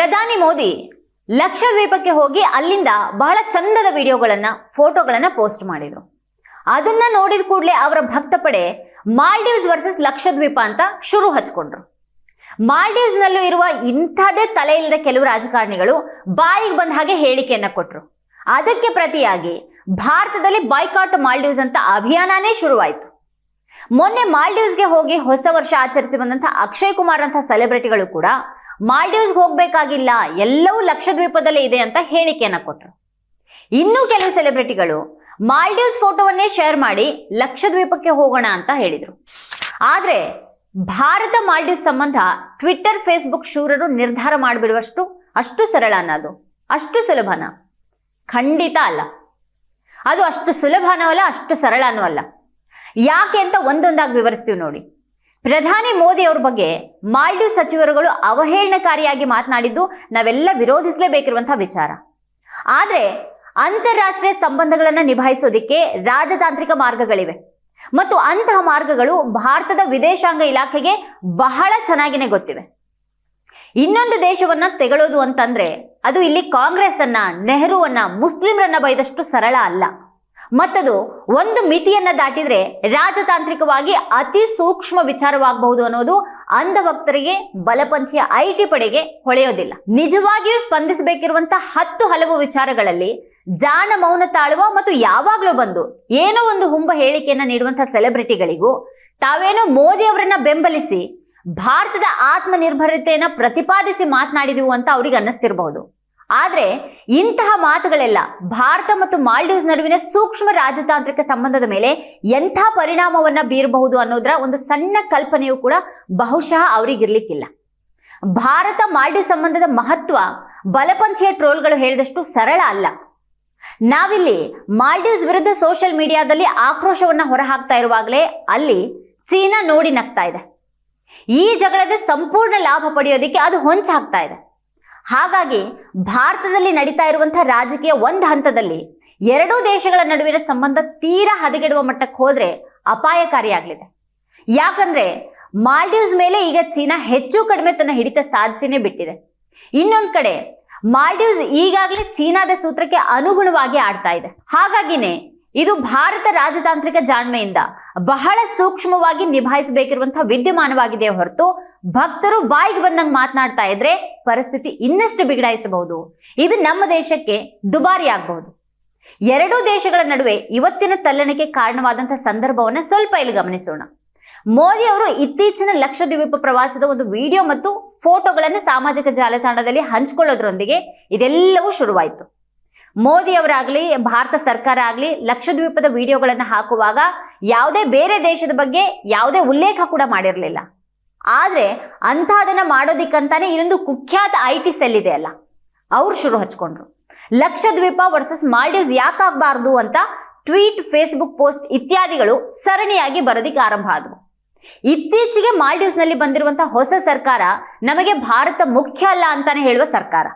ಪ್ರಧಾನಿ ಮೋದಿ ಲಕ್ಷದ್ವೀಪಕ್ಕೆ ಹೋಗಿ ಅಲ್ಲಿಂದ ಬಹಳ ಚಂದದ ವಿಡಿಯೋಗಳನ್ನ, ಫೋಟೋಗಳನ್ನ ಪೋಸ್ಟ್ ಮಾಡಿದ್ರು. ಅದನ್ನ ನೋಡಿದ ಕೂಡಲೇ ಅವರ ಭಕ್ತ ಪಡೆ ಮಾಲ್ಡೀವ್ಸ್ ವರ್ಸಸ್ ಲಕ್ಷದ್ವೀಪ ಅಂತ ಶುರು ಹಚ್ಕೊಂಡ್ರು. ಮಾಲ್ಡೀವ್ಸ್ ನಲ್ಲೂ ಇರುವ ಇಂಥದೇ ತಲೆ ಇಲ್ಲದ ಕೆಲವು ರಾಜಕಾರಣಿಗಳು ಬಾಯಿಗೆ ಬಂದ ಹಾಗೆ ಹೇಳಿಕೆಯನ್ನ ಕೊಟ್ರು. ಅದಕ್ಕೆ ಪ್ರತಿಯಾಗಿ ಭಾರತದಲ್ಲಿ ಬಾಯ್ಕಾಟ್ ಮಾಲ್ಡೀವ್ಸ್ ಅಂತ ಅಭಿಯಾನನೇ ಶುರುವಾಯಿತು. ಮೊನ್ನೆ ಮಾಲ್ಡೀವ್ಸ್ಗೆ ಹೋಗಿ ಹೊಸ ವರ್ಷ ಆಚರಿಸಿ ಬಂದಂಥ ಅಕ್ಷಯ್ ಕುಮಾರ್ ಅಂತ ಸೆಲೆಬ್ರಿಟಿಗಳು ಕೂಡ ಮಾಲ್ಡೀವ್ಸ್ಗೆ ಹೋಗ್ಬೇಕಾಗಿಲ್ಲ, ಎಲ್ಲವೂ ಲಕ್ಷದ್ವೀಪದಲ್ಲೇ ಇದೆ ಅಂತ ಹೇಳಿಕೆಯನ್ನ ಕೊಟ್ಟರು ಇನ್ನೂ ಕೆಲವು ಸೆಲೆಬ್ರಿಟಿಗಳು ಮಾಲ್ಡೀವ್ಸ್ ಫೋಟೋವನ್ನೇ ಶೇರ್ ಮಾಡಿ ಲಕ್ಷದ್ವೀಪಕ್ಕೆ ಹೋಗೋಣ ಅಂತ ಹೇಳಿದರು. ಆದರೆ ಭಾರತ ಮಾಲ್ಡೀವ್ಸ್ ಸಂಬಂಧ ಟ್ವಿಟ್ಟರ್, ಫೇಸ್ಬುಕ್ ಶೂರರು ನಿರ್ಧಾರ ಮಾಡಿಬಿಡುವಷ್ಟು, ಅಷ್ಟು ಸರಳ ಅನ್ನೋದು. ಅಷ್ಟು ಸುಲಭನ? ಖಂಡಿತ ಅಲ್ಲ. ಅದು ಅಷ್ಟು ಸುಲಭನೂ ಅಲ್ಲ, ಅಷ್ಟು ಸರಳನೂ ಅಲ್ಲ. ಯಾಕೆ ಅಂತ ಒಂದೊಂದಾಗಿ ವಿವರಿಸ್ತೀವಿ ನೋಡಿ. ಪ್ರಧಾನಿ ಮೋದಿ ಅವ್ರ ಬಗ್ಗೆ ಮಾಲ್ಡೀವ್ ಸಚಿವರುಗಳು ಅವಹೇಳನಕಾರಿಯಾಗಿ ಮಾತನಾಡಿದ್ದು ನಾವೆಲ್ಲ ವಿರೋಧಿಸಲೇಬೇಕಿರುವಂತಹ ವಿಚಾರ. ಆದರೆ ಅಂತಾರಾಷ್ಟ್ರೀಯ ಸಂಬಂಧಗಳನ್ನು ನಿಭಾಯಿಸೋದಿಕ್ಕೆ ರಾಜತಾಂತ್ರಿಕ ಮಾರ್ಗಗಳಿವೆ. ಮತ್ತು ಅಂತಹ ಮಾರ್ಗಗಳು ಭಾರತದ ವಿದೇಶಾಂಗ ಇಲಾಖೆಗೆ ಬಹಳ ಚೆನ್ನಾಗಿನೇ ಗೊತ್ತಿವೆ. ಇನ್ನೊಂದು ದೇಶವನ್ನ ತೆಗಳೋದು ಅಂತಂದ್ರೆ ಅದು ಇಲ್ಲಿ ಕಾಂಗ್ರೆಸ್ ಅನ್ನ ನೆಹರುವನ್ನ, ಮುಸ್ಲಿಮರನ್ನ ಬೈದಷ್ಟು ಸರಳ ಅಲ್ಲ. ಮತ್ತದು, ಒಂದು ಮಿತಿಯನ್ನ ದಾಟಿದ್ರೆ ರಾಜತಾಂತ್ರಿಕವಾಗಿ ಅತಿ ಸೂಕ್ಷ್ಮ ವಿಚಾರವಾಗಬಹುದು ಅನ್ನೋದು ಅಂಧಭಕ್ತರಿಗೆ, ಬಲಪಂಥೀಯ ಐಟಿ ಪಡೆಗೆ ಹೊಳೆಯೋದಿಲ್ಲ. ನಿಜವಾಗಿಯೂ ಸ್ಪಂದಿಸಬೇಕಿರುವಂತಹ ಹತ್ತು ಹಲವು ವಿಚಾರಗಳಲ್ಲಿ ಜಾಣ ಮೌನ ತಾಳುವ ಮತ್ತು ಯಾವಾಗ್ಲೂ ಬಂದು ಏನೋ ಒಂದು ಹುಂಬ ಹೇಳಿಕೆಯನ್ನ ನೀಡುವಂತಹ ಸೆಲೆಬ್ರಿಟಿಗಳಿಗೂ, ತಾವೇನೋ ಮೋದಿ ಅವರನ್ನ ಬೆಂಬಲಿಸಿ, ಭಾರತದ ಆತ್ಮನಿರ್ಭರತೆಯನ್ನ ಪ್ರತಿಪಾದಿಸಿ ಮಾತನಾಡಿದೆವು ಅಂತ ಅವರಿಗೆ ಅನ್ನಿಸ್ತಿರಬಹುದು. ಆದ್ರೆ ಇಂತಹ ಮಾತುಗಳೆಲ್ಲ ಭಾರತ ಮತ್ತು ಮಾಲ್ಡೀವ್ಸ್ ನಡುವಿನ ಸೂಕ್ಷ್ಮ ರಾಜತಾಂತ್ರಿಕ ಸಂಬಂಧದ ಮೇಲೆ ಎಂಥ ಪರಿಣಾಮವನ್ನ ಬೀರಬಹುದು ಅನ್ನೋದರ ಒಂದು ಸಣ್ಣ ಕಲ್ಪನೆಯೂ ಕೂಡ ಬಹುಶಃ ಅವರಿಗಿರ್ಲಿಕ್ಕಿಲ್ಲ. ಭಾರತ ಮಾಲ್ಡೀವ್ ಸಂಬಂಧದ ಮಹತ್ವ ಬಲಪಂಥೀಯ ಟ್ರೋಲ್ಗಳು ಹೇಳಿದಷ್ಟು ಸರಳ ಅಲ್ಲ. ನಾವಿಲ್ಲಿ ಮಾಲ್ಡೀವ್ಸ್ ವಿರುದ್ಧ ಸೋಷಿಯಲ್ ಮೀಡಿಯಾದಲ್ಲಿ ಆಕ್ರೋಶವನ್ನ ಹೊರಹಾಕ್ತಾ ಇರುವಾಗಲೇ ಅಲ್ಲಿ ಚೀನಾ ನೋಡಿ ನಗ್ತಾ ಇದೆ. ಈ ಜಗಳದ ಸಂಪೂರ್ಣ ಲಾಭ ಪಡೆಯೋದಕ್ಕೆ ಅದು ಹೊಂಚಾಗ್ತಾ ಇದೆ. ಹಾಗಾಗಿ ಭಾರತದಲ್ಲಿ ನಡೀತಾ ಇರುವಂತಹ ರಾಜಕೀಯ ಒಂದು ಹಂತದಲ್ಲಿ ಎರಡೂ ದೇಶಗಳ ನಡುವಿನ ಸಂಬಂಧ ತೀರಾ ಹದಗೆಡುವ ಮಟ್ಟಕ್ಕೆ ಹೋದ್ರೆ ಅಪಾಯಕಾರಿಯಾಗಲಿದೆ ಯಾಕಂದ್ರೆ ಮಾಲ್ಡೀವ್ಸ್ ಮೇಲೆ ಈಗ ಚೀನಾ ಹೆಚ್ಚು ಕಡಿಮೆ ತನ್ನ ಹಿಡಿತ ಸಾಧಿಸಿನೇ ಬಿಟ್ಟಿದೆ. ಇನ್ನೊಂದು ಕಡೆ ಮಾಲ್ಡೀವ್ಸ್ ಈಗಾಗಲೇ ಚೀನಾದ ಸೂತ್ರಕ್ಕೆ ಅನುಗುಣವಾಗಿ ಆಡ್ತಾ ಇದೆ. ಹಾಗಾಗಿನೇ ಇದು ಭಾರತ ರಾಜತಾಂತ್ರಿಕ ಜಾಣ್ಮೆಯಿಂದ ಬಹಳ ಸೂಕ್ಷ್ಮವಾಗಿ ನಿಭಾಯಿಸಬೇಕಿರುವಂತಹ ವಿದ್ಯಮಾನವಾಗಿದೆ ಹೊರತು ಭಕ್ತರು ಬಾಯಿಗೆ ಬಂದಂಗೆ ಮಾತನಾಡ್ತಾ ಇದ್ರೆ ಪರಿಸ್ಥಿತಿ ಇನ್ನಷ್ಟು ಬಿಗಡಾಯಿಸಬಹುದು. ಇದು ನಮ್ಮ ದೇಶಕ್ಕೆ ದುಬಾರಿ ಆಗಬಹುದು. ಎರಡೂ ದೇಶಗಳ ನಡುವೆ ಇವತ್ತಿನ ತಲ್ಲಣಕ್ಕೆ ಕಾರಣವಾದಂತಹ ಸಂದರ್ಭವನ್ನ ಸ್ವಲ್ಪ ಇಲ್ಲಿ ಗಮನಿಸೋಣ. ಮೋದಿ ಅವರು ಇತ್ತೀಚಿನ ಲಕ್ಷದ್ವೀಪ ಪ್ರವಾಸದ ಒಂದು ವಿಡಿಯೋ ಮತ್ತು ಫೋಟೋಗಳನ್ನು ಸಾಮಾಜಿಕ ಜಾಲತಾಣದಲ್ಲಿ ಹಂಚಿಕೊಳ್ಳೋದ್ರೊಂದಿಗೆ ಇದೆಲ್ಲವೂ ಶುರುವಾಯಿತು. ಮೋದಿ ಅವರಾಗ್ಲಿ, ಭಾರತ ಸರ್ಕಾರ ಆಗ್ಲಿ, ಲಕ್ಷದ್ವೀಪದ ವಿಡಿಯೋಗಳನ್ನು ಹಾಕುವಾಗ ಯಾವುದೇ ಬೇರೆ ದೇಶದ ಬಗ್ಗೆ ಯಾವುದೇ ಉಲ್ಲೇಖ ಕೂಡ ಮಾಡಿರಲಿಲ್ಲ. ಆದ್ರೆ ಅಂಥದನ್ನು ಮಾಡೋದಿಕ್ಕಂತಾನೆ ಇನ್ನೊಂದು ಕುಖ್ಯಾತ ಐ ಟಿ ಸೆಲ್ ಇದೆ ಅಲ್ಲ. ಅವ್ರು ಶುರು ಹಚ್ಕೊಂಡ್ರು. ಲಕ್ಷದ್ವೀಪ ವರ್ಸಸ್ ಮಾಲ್ಡೀವ್ಸ್ ಯಾಕಾಗಬಾರ್ದು ಅಂತ ಟ್ವೀಟ್ ಫೇಸ್ಬುಕ್ ಪೋಸ್ಟ್ ಇತ್ಯಾದಿಗಳು ಸರಣಿಯಾಗಿ ಬರೋದಿಕ್ಕೆ ಆರಂಭ ಆದವು. ಇತ್ತೀಚೆಗೆ ಮಾಲ್ಡೀವ್ಸ್ನಲ್ಲಿ ಬಂದಿರುವಂತಹ ಹೊಸ ಸರ್ಕಾರ ನಮಗೆ ಭಾರತ ಮುಖ್ಯ ಅಲ್ಲ ಅಂತಾನೆ ಹೇಳುವ ಸರ್ಕಾರ.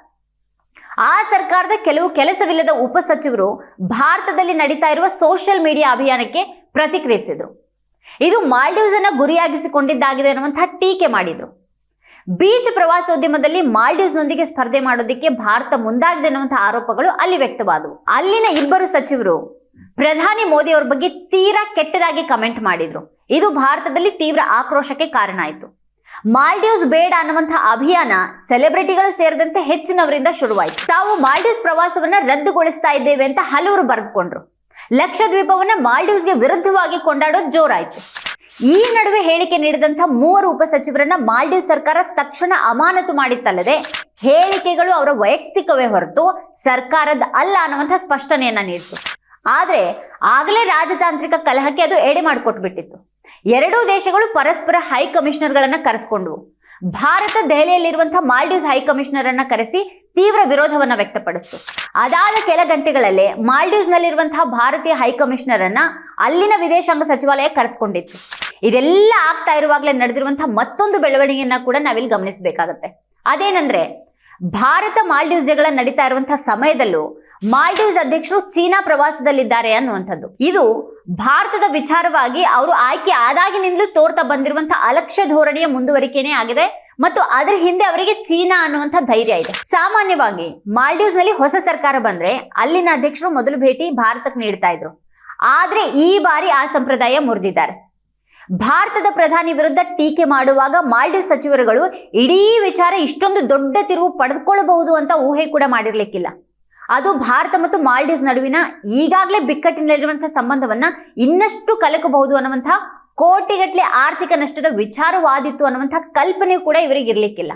ಆ ಸರ್ಕಾರದ ಕೆಲವು ಕೆಲಸವಿಲ್ಲದ ಉಪ ಸಚಿವರು ಭಾರತದಲ್ಲಿ ನಡೀತಾ ಇರುವ ಸೋಷಿಯಲ್ ಮೀಡಿಯಾ ಅಭಿಯಾನಕ್ಕೆ ಪ್ರತಿಕ್ರಿಯಿಸಿದ್ರು. ಇದು ಮಾಲ್ಡೀವ್ಸ್ ಅನ್ನ ಗುರಿಯಾಗಿಸಿಕೊಂಡಿದ್ದಾಗಿದೆ ಅನ್ನುವಂತಹ ಟೀಕೆ ಮಾಡಿದ್ರು. ಬೀಚ್ ಪ್ರವಾಸೋದ್ಯಮದಲ್ಲಿ ಮಾಲ್ಡೀವ್ಸ್ನೊಂದಿಗೆ ಸ್ಪರ್ಧೆ ಮಾಡೋದಕ್ಕೆ ಭಾರತ ಮುಂದಾಗಿದೆ ಅನ್ನುವಂತಹ ಆರೋಪಗಳು ಅಲ್ಲಿ ವ್ಯಕ್ತವಾದವು. ಅಲ್ಲಿನ ಇಬ್ಬರು ಸಚಿವರು, ಪ್ರಧಾನಿ ಮೋದಿ ಅವ್ರ ಬಗ್ಗೆ ತೀರಾ ಕೆಟ್ಟದಾಗಿ ಕಮೆಂಟ್ ಮಾಡಿದ್ರು. ಇದು ಭಾರತದಲ್ಲಿ ತೀವ್ರ ಆಕ್ರೋಶಕ್ಕೆ ಕಾರಣ ಆಯಿತು. ಮಾಲ್ಡೀವ್ಸ್ ಬೇಡ ಅನ್ನುವಂತಹ ಅಭಿಯಾನ ಸೆಲೆಬ್ರಿಟಿಗಳು ಸೇರಿದಂತೆ ಹೆಚ್ಚಿನವರಿಂದ ಶುರುವಾಯಿತು. ತಾವು ಮಾಲ್ಡೀವ್ಸ್ ಪ್ರವಾಸವನ್ನ ರದ್ದುಗೊಳಿಸ್ತಾ ಇದ್ದೇವೆ ಅಂತ ಹಲವರು ಬರೆದುಕೊಂಡ್ರು. ಲಕ್ಷದ್ವೀಪವನ್ನ ಮಾಲ್ಡೀವ್ಸ್ಗೆ ವಿರುದ್ಧವಾಗಿ ಕೊಂಡಾಡೋದು ಜೋರಾಯಿತು. ಈ ನಡುವೆ ಹೇಳಿಕೆ ನೀಡಿದಂತಹ ಮೂವರು ಉಪ ಸಚಿವರನ್ನ ಮಾಲ್ಡೀವ್ ಸರ್ಕಾರ ತಕ್ಷಣ ಅಮಾನತು ಮಾಡಿತ್ತಲ್ಲದೆ, ಹೇಳಿಕೆಗಳು ಅವರ ವೈಯಕ್ತಿಕವೇ ಹೊರತು ಸರ್ಕಾರದ ಅಲ್ಲ ಅನ್ನುವಂಥ ಸ್ಪಷ್ಟನೆಯನ್ನ ನೀಡಿತು. ಆದ್ರೆ ಆಗಲೇ ರಾಜತಾಂತ್ರಿಕ ಕಲಹಕ್ಕೆ ಅದು ಎಡೆ ಮಾಡಿಕೊಟ್ಬಿಟ್ಟಿತ್ತು. ಎರಡೂ ದೇಶಗಳು ಪರಸ್ಪರ ಹೈ ಕಮಿಷನರ್ಗಳನ್ನ ಕರೆಸ್ಕೊಂಡ್ವು. ಭಾರತ ದೆಹಲಿಯಲ್ಲಿರುವಂತಹ ಮಾಲ್ಡೀವ್ಸ್ ಹೈ ಕಮಿಷನರ್ ಅನ್ನ ಕರೆಸಿ ತೀವ್ರ ವಿರೋಧವನ್ನ ವ್ಯಕ್ತಪಡಿಸಿತು. ಅದಾದ ಕೆಲ ಗಂಟೆಗಳಲ್ಲೇ ಮಾಲ್ಡೀವ್ಸ್ ನಲ್ಲಿರುವಂತಹ ಭಾರತೀಯ ಹೈ ಕಮಿಷನರ್ ಅನ್ನ ಅಲ್ಲಿನ ವಿದೇಶಾಂಗ ಸಚಿವಾಲಯ ಕರೆಸ್ಕೊಂಡಿತ್ತು. ಇದೆಲ್ಲ ಆಗ್ತಾ ಇರುವಾಗಲೇ ನಡೆದಿರುವಂತಹ ಮತ್ತೊಂದು ಬೆಳವಣಿಗೆಯನ್ನ ಕೂಡ ನಾವಿಲ್ಲಿ ಗಮನಿಸಬೇಕಾಗತ್ತೆ. ಅದೇನಂದ್ರೆ, ಭಾರತ ಮಾಲ್ಡೀವ್ಸ್ ಜಗಳ ನಡೀತಾ ಇರುವಂತಹ ಸಮಯದಲ್ಲೂ ಮಾಲ್ಡೀವ್ಸ್ ಅಧ್ಯಕ್ಷರು ಚೀನಾ ಪ್ರವಾಸದಲ್ಲಿದ್ದಾರೆ ಅನ್ನುವಂಥದ್ದು. ಇದು ಭಾರತದ ವಿಚಾರವಾಗಿ ಅವರು ಆಯ್ಕೆ ಆದಾಗಿನಿಂದಲೂ ತೋರ್ತಾ ಬಂದಿರುವಂತಹ ಅಲಕ್ಷ್ಯ ಧೋರಣೆಯ ಮುಂದುವರಿಕೆನೇ ಆಗಿದೆ ಮತ್ತು ಅದರ ಹಿಂದೆ ಅವರಿಗೆ ಚೀನಾ ಅನ್ನುವಂಥ ಧೈರ್ಯ ಇದೆ. ಸಾಮಾನ್ಯವಾಗಿ ಮಾಲ್ಡೀವ್ಸ್ನಲ್ಲಿ ಹೊಸ ಸರ್ಕಾರ ಬಂದ್ರೆ ಅಲ್ಲಿನ ಅಧ್ಯಕ್ಷರು ಮೊದಲು ಭೇಟಿ ಭಾರತಕ್ಕೆ ನೀಡ್ತಾ ಇದ್ರು. ಆದ್ರೆ ಈ ಬಾರಿ ಆ ಸಂಪ್ರದಾಯ ಮುರಿದಿದ್ದಾರೆ. ಭಾರತದ ಪ್ರಧಾನಿ ವಿರುದ್ಧ ಟೀಕೆ ಮಾಡುವಾಗ ಮಾಲ್ಡೀವ್ ಸಚಿವರುಗಳು ಇಡೀ ವಿಚಾರ ಇಷ್ಟೊಂದು ದೊಡ್ಡ ತಿರುವು ಪಡೆದುಕೊಳ್ಳಬಹುದು ಅಂತ ಊಹೆ ಕೂಡ ಮಾಡಿರ್ಲಿಕ್ಕಿಲ್ಲ. ಅದು ಭಾರತ ಮತ್ತು ಮಾಲ್ಡೀವ್ಸ್ ನಡುವಿನ ಈಗಾಗಲೇ ಬಿಕ್ಕಟ್ಟಿನಲ್ಲಿರುವಂತಹ ಸಂಬಂಧವನ್ನ ಇನ್ನಷ್ಟು ಕಲಕಬಹುದು ಅನ್ನುವಂತಹ ಕೋಟಿಗಟ್ಟಲೆ ಆರ್ಥಿಕ ನಷ್ಟದ ವಿಚಾರವಾದಿತ್ತು ಅನ್ನುವಂತಹ ಕಲ್ಪನೆ ಕೂಡ ಇವರಿಗೆ ಇರಲಿಕ್ಕಿಲ್ಲ.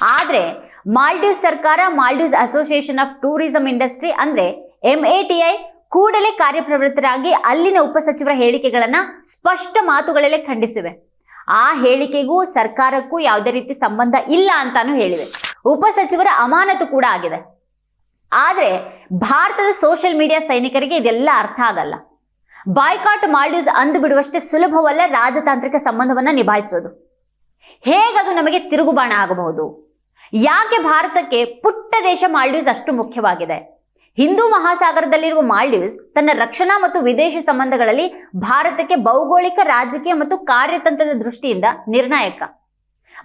ಆದರೆ ಮಾಲ್ಡೀವ್ಸ್ ಸರ್ಕಾರ, Maldives association of tourism industry ಅಂದ್ರೆ ಎಂಎಟಿಐ ಕೂಡಲೇ ಕಾರ್ಯಪ್ರವೃತ್ತರಾಗಿ ಅಲ್ಲಿನ ಉಪಸಚಿವರ ಹೇಳಿಕೆಗಳನ್ನ ಸ್ಪಷ್ಟ ಮಾತುಗಳಲ್ಲೇ ಖಂಡಿಸಿವೆ. ಆ ಹೇಳಿಕೆಗೂ ಸರ್ಕಾರಕ್ಕೂ ಯಾವುದೇ ರೀತಿ ಸಂಬಂಧ ಇಲ್ಲ ಅಂತಾನು ಹೇಳಿವೆ. ಉಪಸಚಿವರ ಅಮಾನತು ಕೂಡ ಆಗಿದೆ. ಆದ್ರೆ ಭಾರತದ ಸೋಷಿಯಲ್ ಮೀಡಿಯಾ ಸೈನಿಕರಿಗೆ ಇದೆಲ್ಲ ಅರ್ಥ ಆಗಲ್ಲ. ಬಾಯ್ಕಾಟ್ ಮಾಲ್ಡೀವ್ಸ್ ಅಂದು ಬಿಡುವಷ್ಟೇ ಸುಲಭವಲ್ಲ ರಾಜತಾಂತ್ರಿಕ ಸಂಬಂಧವನ್ನ ನಿಭಾಯಿಸೋದು. ಹೇಗದು ನಮಗೆ ತಿರುಗುಬಾಣ ಆಗಬಹುದು? ಯಾಕೆ ಭಾರತಕ್ಕೆ ಪುಟ್ಟ ದೇಶ ಮಾಲ್ಡೀವ್ಸ್ ಅಷ್ಟು ಮುಖ್ಯವಾಗಿದೆ? ಹಿಂದೂ ಮಹಾಸಾಗರದಲ್ಲಿರುವ ಮಾಲ್ಡೀವ್ಸ್ ತನ್ನ ರಕ್ಷಣಾ ಮತ್ತು ವಿದೇಶಿ ಸಂಬಂಧಗಳಲ್ಲಿ ಭಾರತಕ್ಕೆ ಭೌಗೋಳಿಕ, ರಾಜಕೀಯ ಮತ್ತು ಕಾರ್ಯತಂತ್ರದ ದೃಷ್ಟಿಯಿಂದ ನಿರ್ಣಾಯಕ.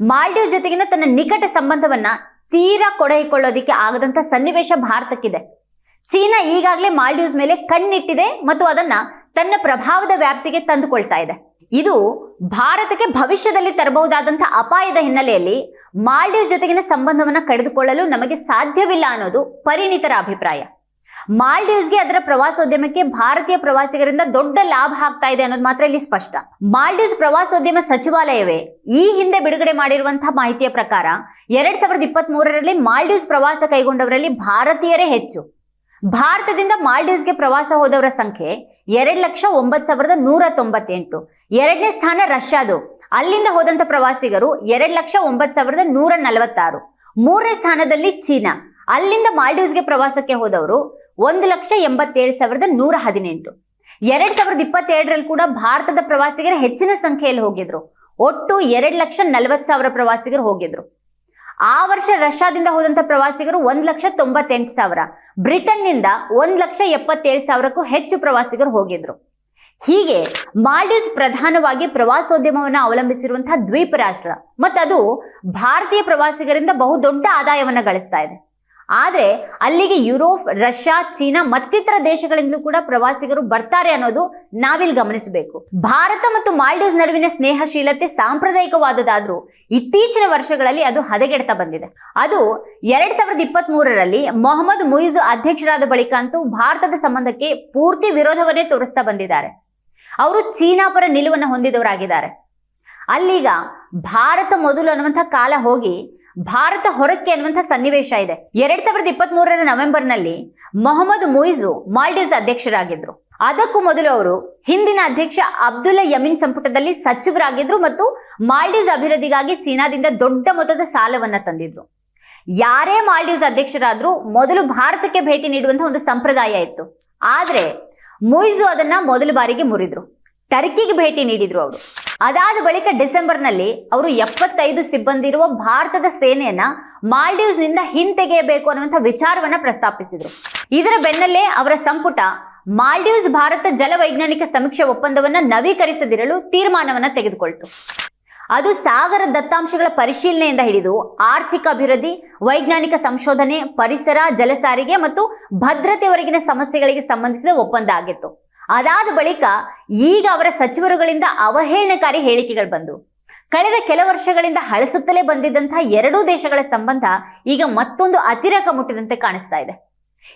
ಮಾಲ್ಡೀವ್ಸ್ ಜೊತೆಗಿನ ತನ್ನ ನಿಕಟ ಸಂಬಂಧವನ್ನ ತೀರಾ ಕೊಡಹಿಕೊಳ್ಳೋದಿಕ್ಕೆ ಆಗದಂತ ಸನ್ನಿವೇಶ ಭಾರತಕ್ಕಿದೆ. ಚೀನಾ ಈಗಾಗಲೇ ಮಾಲ್ಡೀವ್ಸ್ ಮೇಲೆ ಕಣ್ಣಿಟ್ಟಿದೆ ಮತ್ತು ಅದನ್ನ ತನ್ನ ಪ್ರಭಾವದ ವ್ಯಾಪ್ತಿಗೆ ತಂದುಕೊಳ್ತಾ ಇದೆ. ಇದು ಭಾರತಕ್ಕೆ ಭವಿಷ್ಯದಲ್ಲಿ ತರಬಹುದಾದಂತಹ ಅಪಾಯದ ಹಿನ್ನೆಲೆಯಲ್ಲಿ ಮಾಲ್ಡೀವ್ಸ್ ಜೊತೆಗಿನ ಸಂಬಂಧವನ್ನ ಕಳೆದುಕೊಳ್ಳಲು ನಮಗೆ ಸಾಧ್ಯವಿಲ್ಲ ಅನ್ನೋದು ಪರಿಣಿತರ ಅಭಿಪ್ರಾಯ. ಮಾಲ್ಡೀವ್ಸ್ಗೆ ಅದರ ಪ್ರವಾಸೋದ್ಯಮಕ್ಕೆ ಭಾರತೀಯ ಪ್ರವಾಸಿಗರಿಂದ ದೊಡ್ಡ ಲಾಭ ಆಗ್ತಾ ಇದೆ ಅನ್ನೋದು ಮಾತ್ರ ಇಲ್ಲಿ ಸ್ಪಷ್ಟ. ಮಾಲ್ಡೀವ್ಸ್ ಪ್ರವಾಸೋದ್ಯಮ ಸಚಿವಾಲಯವೇ ಈ ಹಿಂದೆ ಬಿಡುಗಡೆ ಮಾಡಿರುವಂತಹ ಮಾಹಿತಿಯ ಪ್ರಕಾರ ಎರಡ್ ಸಾವಿರದ ಇಪ್ಪತ್ತ್ ಮೂರರಲ್ಲಿ ಮಾಲ್ಡೀವ್ಸ್ ಪ್ರವಾಸ ಕೈಗೊಂಡವರಲ್ಲಿ ಭಾರತೀಯರೇ ಹೆಚ್ಚು. ಭಾರತದಿಂದ ಮಾಲ್ಡೀವ್ಸ್ಗೆ ಪ್ರವಾಸ ಹೋದವರ ಸಂಖ್ಯೆ ಎರಡ್ ಲಕ್ಷ ಒಂಬತ್ತು ಸಾವಿರದ ನೂರ ತೊಂಬತ್ತೆಂಟು. ಎರಡನೇ ಸ್ಥಾನ ರಷ್ಯಾದು. ಅಲ್ಲಿಂದ ಹೋದಂತ ಪ್ರವಾಸಿಗರು ಎರಡ್ ಲಕ್ಷ ಒಂಬತ್ತು ಸಾವಿರದ ನೂರ ನಲವತ್ತಾರು. ಮೂರನೇ ಸ್ಥಾನದಲ್ಲಿ ಚೀನಾ. ಅಲ್ಲಿಂದ ಮಾಲ್ಡೀವ್ಸ್ಗೆ ಪ್ರವಾಸಕ್ಕೆ ಹೋದವರು ಒಂದು ಲಕ್ಷ ಎಂಬತ್ತೇಳು ಸಾವಿರದ ನೂರ ಹದಿನೆಂಟು. ಎರಡ್ ಸಾವಿರದ ಇಪ್ಪತ್ತೆರಡರಲ್ಲಿ ಕೂಡ ಭಾರತದ ಪ್ರವಾಸಿಗರು ಹೆಚ್ಚಿನ ಸಂಖ್ಯೆಯಲ್ಲಿ ಹೋಗಿದ್ರು. ಒಟ್ಟು ಎರಡ್ ಲಕ್ಷ ನಲವತ್ತು ಸಾವಿರ ಪ್ರವಾಸಿಗರು ಹೋಗಿದ್ರು. ಆ ವರ್ಷ ರಷ್ಯಾದಿಂದ ಹೋದಂತ ಪ್ರವಾಸಿಗರು ಒಂದ್ ಲಕ್ಷ ತೊಂಬತ್ತೆಂಟು ಸಾವಿರ. ಬ್ರಿಟನ್ನಿಂದ ಒಂದ್ ಲಕ್ಷ ಎಪ್ಪತ್ತೇಳು ಸಾವಿರಕ್ಕೂ ಹೆಚ್ಚು ಪ್ರವಾಸಿಗರು ಹೋಗಿದ್ರು. ಹೀಗೆ ಮಾಲ್ಡೀವ್ಸ್ ಪ್ರಧಾನವಾಗಿ ಪ್ರವಾಸೋದ್ಯಮವನ್ನು ಅವಲಂಬಿಸಿರುವಂತಹ ದ್ವೀಪ ರಾಷ್ಟ್ರ ಮತ್ತದು ಭಾರತೀಯ ಪ್ರವಾಸಿಗರಿಂದ ಬಹುದೊಡ್ಡ ಆದಾಯವನ್ನ ಗಳಿಸ್ತಾ ಇದೆ. ಆದ್ರೆ ಅಲ್ಲಿಗೆ ಯುರೋಪ್, ರಷ್ಯಾ, ಚೀನಾ ಮತ್ತಿತರ ದೇಶಗಳಿಂದಲೂ ಕೂಡ ಪ್ರವಾಸಿಗರು ಬರ್ತಾರೆ ಅನ್ನೋದು ನಾವಿಲ್ಲಿ ಗಮನಿಸಬೇಕು. ಭಾರತ ಮತ್ತು ಮಾಲ್ಡೀವ್ಸ್ ನಡುವಿನ ಸ್ನೇಹಶೀಲತೆ ಸಾಂಪ್ರದಾಯಿಕವಾದದಾದ್ರೂ ಇತ್ತೀಚಿನ ವರ್ಷಗಳಲ್ಲಿ ಅದು ಹದಗೆಡ್ತಾ ಬಂದಿದೆ. ಅದು ಎರಡ್ ಸಾವಿರದ ಇಪ್ಪತ್ತ್ ಮೂರರಲ್ಲಿ ಮೊಹಮ್ಮದ್ ಮುಯಿಜು ಅಧ್ಯಕ್ಷರಾದ ಬಳಿಕ ಅಂತೂ ಭಾರತದ ಸಂಬಂಧಕ್ಕೆ ಪೂರ್ತಿ ವಿರೋಧವನ್ನೇ ತೋರಿಸ್ತಾ ಬಂದಿದ್ದಾರೆ. ಅವರು ಚೀನಾ ಪರ ನಿಲುವನ್ನು ಹೊಂದಿದವರಾಗಿದ್ದಾರೆ. ಅಲ್ಲಿಗ ಭಾರತ ಮೊದಲು ಅನ್ನುವಂಥ ಕಾಲ ಹೋಗಿ ಭಾರತ ಹೊರಕ್ಕೆ ಅನ್ನುವಂಥ ಸನ್ನಿವೇಶ ಇದೆ. ಎರಡ್ ಸಾವಿರದ ಇಪ್ಪತ್ತ್ ಮೂರರ ನವೆಂಬರ್ನಲ್ಲಿ ಮೊಹಮ್ಮದ್ ಮೊಯಿಸು ಮಾಲ್ಡೀವ್ಸ್ ಅಧ್ಯಕ್ಷರಾಗಿದ್ರು. ಅದಕ್ಕೂ ಮೊದಲು ಅವರು ಹಿಂದಿನ ಅಧ್ಯಕ್ಷ ಅಬ್ದುಲ್ಲಾ ಯಮೀನ್ ಸಂಪುಟದಲ್ಲಿ ಸಚಿವರಾಗಿದ್ರು ಮತ್ತು ಮಾಲ್ಡೀವ್ಸ್ ಅಭಿವೃದ್ಧಿಗಾಗಿ ಚೀನಾದಿಂದ ದೊಡ್ಡ ಮೊತ್ತದ ಸಾಲವನ್ನ ತಂದಿದ್ರು. ಯಾರೇ ಮಾಲ್ಡೀವ್ಸ್ ಅಧ್ಯಕ್ಷರಾದ್ರೂ ಮೊದಲು ಭಾರತಕ್ಕೆ ಭೇಟಿ ನೀಡುವಂತಹ ಒಂದು ಸಂಪ್ರದಾಯ ಇತ್ತು. ಆದ್ರೆ ಮೊಯಿಸು ಅದನ್ನ ಮೊದಲ ಬಾರಿಗೆ ಮುರಿದ್ರು. ಟರ್ಕಿಗೆ ಭೇಟಿ ನೀಡಿದ್ರು ಅವರು. ಅದಾದ ಬಳಿಕ ಡಿಸೆಂಬರ್ನಲ್ಲಿ ಅವರು ಎಪ್ಪತ್ತೈದು ಸಿಬ್ಬಂದಿ ಇರುವ ಭಾರತದ ಸೇನೆಯನ್ನ ಮಾಲ್ಡೀವ್ಸ್ನಿಂದ ಹಿಂತೆಗೆಯಬೇಕು ಅನ್ನುವಂಥ ವಿಚಾರವನ್ನ ಪ್ರಸ್ತಾಪಿಸಿದರು. ಇದರ ಬೆನ್ನಲ್ಲೇ ಅವರ ಸಂಪುಟ ಮಾಲ್ಡೀವ್ಸ್ ಭಾರತ ಜಲವೈಜ್ಞಾನಿಕ ಸಮೀಕ್ಷೆ ಒಪ್ಪಂದವನ್ನ ನವೀಕರಿಸದಿರಲು ತೀರ್ಮಾನವನ್ನ ತೆಗೆದುಕೊಳ್ತು. ಅದು ಸಾಗರ ದತ್ತಾಂಶಗಳ ಪರಿಶೀಲನೆಯಿಂದ ಹಿಡಿದು ಆರ್ಥಿಕ ಅಭಿವೃದ್ಧಿ, ವೈಜ್ಞಾನಿಕ ಸಂಶೋಧನೆ, ಪರಿಸರ, ಜಲಸಾರಿಗೆ ಮತ್ತು ಭದ್ರತೆವರೆಗಿನ ಸಮಸ್ಯೆಗಳಿಗೆ ಸಂಬಂಧಿಸಿದ ಒಪ್ಪಂದ ಆಗಿತ್ತು. ಅದಾದ ಬಳಿಕ ಈಗ ಅವರ ಸಚಿವರುಗಳಿಂದ ಅವಹೇಳನಕಾರಿ ಹೇಳಿಕೆಗಳು ಬಂದು, ಕಳೆದ ಕೆಲ ವರ್ಷಗಳಿಂದ ಹಳಸುತ್ತಲೇ ಬಂದಿದ್ದಂತಹ ಎರಡೂ ದೇಶಗಳ ಸಂಬಂಧ ಈಗ ಮತ್ತೊಂದು ಅತಿರೇಕ ಮುಟ್ಟಿದಂತೆ ಕಾಣಿಸ್ತಾ ಇದೆ.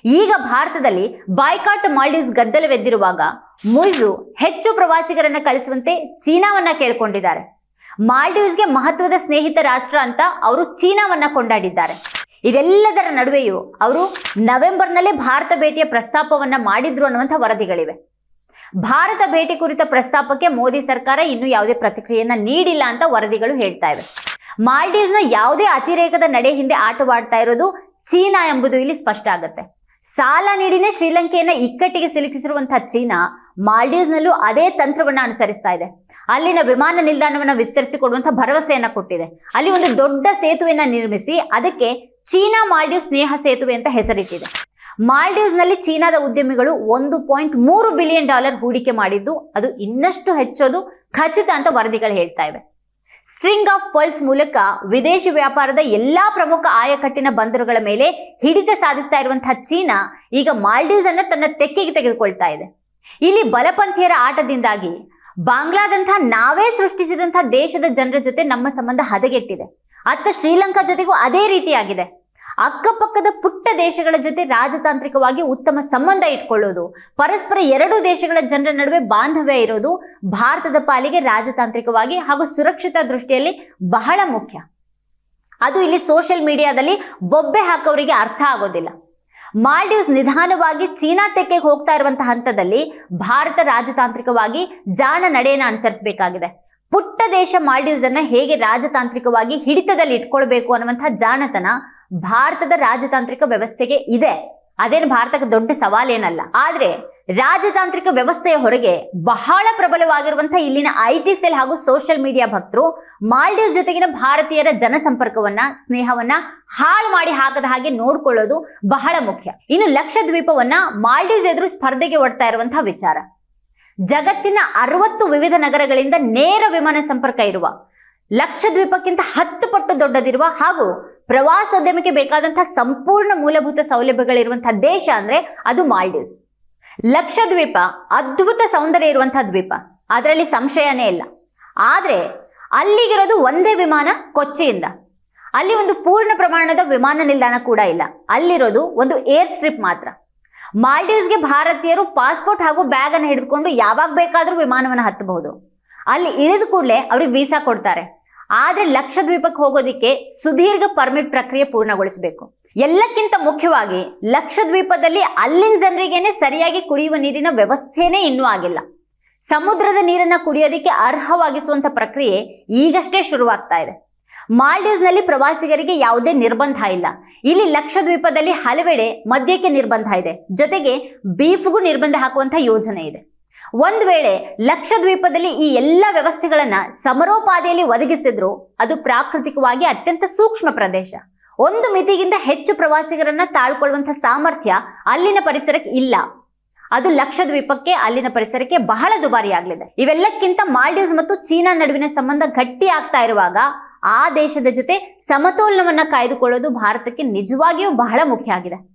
ಈಗ ಭಾರತದಲ್ಲಿ ಬಾಯ್ಕಾಟ್ ಮಾಲ್ಡೀವ್ಸ್ ಗದ್ದಲವೆದ್ದಿರುವಾಗ ಮುಯ್ಜು ಹೆಚ್ಚು ಪ್ರವಾಸಿಗರನ್ನ ಕಳಿಸುವಂತೆ ಚೀನಾವನ್ನ ಕೇಳಿಕೊಂಡಿದ್ದಾರೆ. ಮಾಲ್ಡೀವ್ಸ್ಗೆ ಮಹತ್ವದ ಸ್ನೇಹಿತ ರಾಷ್ಟ್ರ ಅಂತ ಅವರು ಚೀನಾವನ್ನ ಕೊಂಡಾಡಿದ್ದಾರೆ. ಇದೆಲ್ಲದರ ನಡುವೆಯೂ ಅವರು ನವೆಂಬರ್ನಲ್ಲೇ ಭಾರತ ಭೇಟಿಯ ಪ್ರಸ್ತಾಪವನ್ನ ಮಾಡಿದ್ರು ಅನ್ನುವಂಥ ವರದಿಗಳಿವೆ. ಭಾರತ ಭೇಟಿ ಕುರಿತ ಪ್ರಸ್ತಾಪಕ್ಕೆ ಮೋದಿ ಸರ್ಕಾರ ಇನ್ನೂ ಯಾವುದೇ ಪ್ರತಿಕ್ರಿಯೆಯನ್ನ ನೀಡಿಲ್ಲ ಅಂತ ವರದಿಗಳು ಹೇಳ್ತಾ ಇವೆ. ಮಾಲ್ಡೀವ್ಸ್ನ ಯಾವುದೇ ಅತಿರೇಕದ ನಡೆ ಹಿಂದೆ ಆಟವಾಡ್ತಾ ಇರೋದು ಚೀನಾ ಎಂಬುದು ಇಲ್ಲಿ ಸ್ಪಷ್ಟ ಆಗುತ್ತೆ. ಸಾಲ ನೀಡಿನೇ ಶ್ರೀಲಂಕೆಯನ್ನ ಇಕ್ಕಟ್ಟಿಗೆ ಸಿಲುಕಿಸಿರುವಂತಹ ಚೀನಾ ಮಾಲ್ಡೀವ್ಸ್ನಲ್ಲೂ ಅದೇ ತಂತ್ರವನ್ನ ಅನುಸರಿಸ್ತಾ ಇದೆ. ಅಲ್ಲಿನ ವಿಮಾನ ನಿಲ್ದಾಣವನ್ನ ವಿಸ್ತರಿಸಿಕೊಡುವಂತಹ ಭರವಸೆಯನ್ನ ಕೊಟ್ಟಿದೆ. ಅಲ್ಲಿ ಒಂದು ದೊಡ್ಡ ಸೇತುವೆಯನ್ನ ನಿರ್ಮಿಸಿ ಅದಕ್ಕೆ ಚೀನಾ ಮಾಲ್ಡೀವ್ ಸ್ನೇಹ ಸೇತುವೆ ಅಂತ ಹೆಸರಿಟ್ಟಿದೆ. ಮಾಲ್ಡೀವ್ಸ್ನಲ್ಲಿ ಚೀನಾದ ಉದ್ಯಮಿಗಳು ಒಂದು ಪಾಯಿಂಟ್ ಮೂರು ಬಿಲಿಯನ್ ಡಾಲರ್ ಹೂಡಿಕೆ ಮಾಡಿದ್ದು, ಅದು ಇನ್ನಷ್ಟು ಹೆಚ್ಚೋದು ಖಚಿತ ಅಂತ ವರದಿಗಳು ಹೇಳ್ತಾ ಇವೆ. ಸ್ಟ್ರಿಂಗ್ ಆಫ್ ಪರ್ಲ್ಸ್ ಮೂಲಕ ವಿದೇಶಿ ವ್ಯಾಪಾರದ ಎಲ್ಲಾ ಪ್ರಮುಖ ಆಯಕಟ್ಟಿನ ಬಂದರುಗಳ ಮೇಲೆ ಹಿಡಿತ ಸಾಧಿಸ್ತಾ ಇರುವಂತಹ ಚೀನಾ ಈಗ ಮಾಲ್ಡೀವ್ಸ್ ಅನ್ನ ತನ್ನ ತೆಕ್ಕೆಗೆ ತೆಗೆದುಕೊಳ್ತಾ ಇದೆ. ಇಲ್ಲಿ ಬಲಪಂಥೀಯರ ಆಟದಿಂದಾಗಿ ಬಾಂಗ್ಲಾದಂತಹ ನಾವೇ ಸೃಷ್ಟಿಸಿದಂತಹ ದೇಶದ ಜನರ ಜೊತೆ ನಮ್ಮ ಸಂಬಂಧ ಹದಗೆಟ್ಟಿದೆ. ಅತ್ತ ಶ್ರೀಲಂಕಾ ಜೊತೆಗೂ ಅದೇ ರೀತಿಯಾಗಿದೆ. ಅಕ್ಕಪಕ್ಕದ ಪುಟ್ಟ ದೇಶಗಳ ಜೊತೆ ರಾಜತಾಂತ್ರಿಕವಾಗಿ ಉತ್ತಮ ಸಂಬಂಧ ಇಟ್ಕೊಳ್ಳೋದು. ಪರಸ್ಪರ ಎರಡು ದೇಶಗಳ ಜನರ ನಡುವೆ ಬಾಂಧವ್ಯ ಇರೋದು ಭಾರತದ ಪಾಲಿಗೆ ರಾಜತಾಂತ್ರಿಕವಾಗಿ ಹಾಗೂ ಸುರಕ್ಷತಾ ದೃಷ್ಟಿಯಲ್ಲಿ ಬಹಳ ಮುಖ್ಯ. ಅದು ಇಲ್ಲಿ ಸೋಷಿಯಲ್ ಮೀಡಿಯಾದಲ್ಲಿ ಬೊಬ್ಬೆ ಹಾಕೋರಿಗೆ ಅರ್ಥ ಆಗೋದಿಲ್ಲ. ಮಾಲ್ಡೀವ್ಸ್ ನಿಧಾನವಾಗಿ ಚೀನಾ ತೆಕ್ಕೆಗೆ ಹೋಗ್ತಾ ಇರುವಂತಹ ಹಂತದಲ್ಲಿ ಭಾರತ ರಾಜತಾಂತ್ರಿಕವಾಗಿ ಜಾಣ ನಡೆಯನ್ನ ಅನುಸರಿಸಬೇಕಾಗಿದೆ. ಪುಟ್ಟ ದೇಶ ಮಾಲ್ಡೀವ್ಸ್ ಅನ್ನ ಹೇಗೆ ರಾಜತಾಂತ್ರಿಕವಾಗಿ ಹಿಡಿತದಲ್ಲಿ ಇಟ್ಕೊಳ್ಬೇಕು ಅನ್ನುವಂತಹ ಜಾಣತನ ಭಾರತದ ರಾಜತಾಂತ್ರಿಕ ವ್ಯವಸ್ಥೆಗೆ ಇದೆ. ಅದೇನು ಭಾರತಕ್ಕೆ ದೊಡ್ಡ ಸವಾಲೇನಲ್ಲ ಆದ್ರೆ ರಾಜತಾಂತ್ರಿಕ ವ್ಯವಸ್ಥೆಯ ಹೊರಗೆ ಬಹಳ ಪ್ರಬಲವಾಗಿರುವಂತಹ ಇಲ್ಲಿನ ಐಟಿ ಸೆಲ್ ಹಾಗೂ ಸೋಷಿಯಲ್ ಮೀಡಿಯಾ ಭಕ್ತರು ಮಾಲ್ಡೀವ್ಸ್ ಜೊತೆಗಿನ ಭಾರತೀಯರ ಜನಸಂಪರ್ಕವನ್ನ, ಸ್ನೇಹವನ್ನ ಹಾಳು ಮಾಡಿ ಹಾಕದ ಹಾಗೆ ನೋಡ್ಕೊಳ್ಳೋದು ಬಹಳ ಮುಖ್ಯ. ಇನ್ನು ಲಕ್ಷದ್ವೀಪವನ್ನ ಮಾಲ್ಡೀವ್ಸ್ ಎದುರು ಸ್ಪರ್ಧೆಗೆ ಒಡ್ತಾ ಇರುವಂತಹ ವಿಚಾರ. ಜಗತ್ತಿನ ಅರವತ್ತು ವಿವಿಧ ನಗರಗಳಿಂದ ನೇರ ವಿಮಾನ ಸಂಪರ್ಕ ಇರುವ, ಲಕ್ಷದ್ವೀಪಕ್ಕಿಂತ ಹತ್ತು ಪಟ್ಟು ದೊಡ್ಡದಿರುವ ಹಾಗೂ ಪ್ರವಾಸೋದ್ಯಮಕ್ಕೆ ಬೇಕಾದಂತಹ ಸಂಪೂರ್ಣ ಮೂಲಭೂತ ಸೌಲಭ್ಯಗಳಿರುವಂತಹ ದೇಶ ಅಂದ್ರೆ ಅದು ಮಾಲ್ಡೀವ್ಸ್. ಲಕ್ಷದ್ವೀಪ, ಅದ್ಭುತ ಸೌಂದರ್ಯ ಇರುವಂತಹ ದ್ವೀಪ. ಅದರಲ್ಲಿ ಸಂಶಯನೇ ಇಲ್ಲ. ಆದರೆ ಅಲ್ಲಿಗಿರೋದು ಒಂದೇ ವಿಮಾನ ಕೊಚ್ಚಿಯಿಂದ. ಅಲ್ಲಿ ಒಂದು ಪೂರ್ಣ ಪ್ರಮಾಣದ ವಿಮಾನ ನಿಲ್ದಾಣ ಕೂಡ ಇಲ್ಲ. ಅಲ್ಲಿರೋದು ಒಂದು ಏರ್ ಸ್ಟ್ರಿಪ್ ಮಾತ್ರ. ಮಾಲ್ಡೀವ್ಸ್ಗೆ ಭಾರತೀಯರು ಪಾಸ್ಪೋರ್ಟ್ ಹಾಗೂ ಬ್ಯಾಗ್ ಅನ್ನು ಹಿಡಿದುಕೊಂಡು ಯಾವಾಗ ಬೇಕಾದರೂ ವಿಮಾನವನ್ನು ಹತ್ತಬಹುದು. ಅಲ್ಲಿ ಇಳಿದ ಕೂಡಲೇ ಅವ್ರಿಗೆ ವೀಸಾ ಕೊಡ್ತಾರೆ. ಆದ್ರೆ ಲಕ್ಷದ್ವೀಪಕ್ಕೆ ಹೋಗೋದಿಕ್ಕೆ ಸುದೀರ್ಘ ಪರ್ಮಿಟ್ ಪ್ರಕ್ರಿಯೆ ಪೂರ್ಣಗೊಳಿಸಬೇಕು. ಎಲ್ಲಕ್ಕಿಂತ ಮುಖ್ಯವಾಗಿ ಲಕ್ಷದ್ವೀಪದಲ್ಲಿ ಅಲ್ಲಿನ ಜನರಿಗೇನೆ ಸರಿಯಾಗಿ ಕುಡಿಯುವ ನೀರಿನ ವ್ಯವಸ್ಥೆನೇ ಇನ್ನೂ ಆಗಿಲ್ಲ. ಸಮುದ್ರದ ನೀರನ್ನ ಕುಡಿಯೋದಿಕ್ಕೆ ಅರ್ಹವಾಗಿಸುವಂತ ಪ್ರಕ್ರಿಯೆ ಈಗಷ್ಟೇ ಶುರುವಾಗ್ತಾ ಇದೆ. ಮಾಲ್ಡೀವ್ಸ್ನಲ್ಲಿ ಪ್ರವಾಸಿಗರಿಗೆ ಯಾವುದೇ ನಿರ್ಬಂಧ ಇಲ್ಲ. ಇಲ್ಲಿ ಲಕ್ಷದ್ವೀಪದಲ್ಲಿ ಹಲವೆಡೆ ಮದ್ಯಕ್ಕೆ ನಿರ್ಬಂಧ ಇದೆ. ಜೊತೆಗೆ ಬೀಫ್ಗೂ ನಿರ್ಬಂಧ ಹಾಕುವಂತ ಯೋಜನೆ ಇದೆ. ಒಂದ್ ವೇಳೆ ಲಕ್ಷದ್ವೀಪದಲ್ಲಿ ಈ ಎಲ್ಲ ವ್ಯವಸ್ಥೆಗಳನ್ನ ಸಮರೋಪಾದಿಯಲ್ಲಿ ಒದಗಿಸಿದ್ರು, ಅದು ಪ್ರಾಕೃತಿಕವಾಗಿ ಅತ್ಯಂತ ಸೂಕ್ಷ್ಮ ಪ್ರದೇಶ. ಒಂದು ಮಿತಿಗಿಂತ ಹೆಚ್ಚು ಪ್ರವಾಸಿಗರನ್ನ ತಾಳ್ಕೊಳ್ಳುವಂತಹ ಸಾಮರ್ಥ್ಯ ಅಲ್ಲಿನ ಪರಿಸರಕ್ಕೆ ಇಲ್ಲ. ಅದು ಲಕ್ಷದ್ವೀಪಕ್ಕೆ, ಅಲ್ಲಿನ ಪರಿಸರಕ್ಕೆ ಬಹಳ ದುಬಾರಿ ಆಗಲಿದೆ ಇವೆಲ್ಲಕ್ಕಿಂತ ಮಾಲ್ಡೀವ್ಸ್ ಮತ್ತು ಚೀನಾ ನಡುವಿನ ಸಂಬಂಧ ಗಟ್ಟಿ ಆಗ್ತಾ ಇರುವಾಗ, ಆ ದೇಶದ ಜೊತೆ ಸಮತೋಲನವನ್ನ ಕಾಯ್ದುಕೊಳ್ಳೋದು ಭಾರತಕ್ಕೆ ನಿಜವಾಗಿಯೂ ಬಹಳ ಮುಖ್ಯ ಆಗಿದೆ.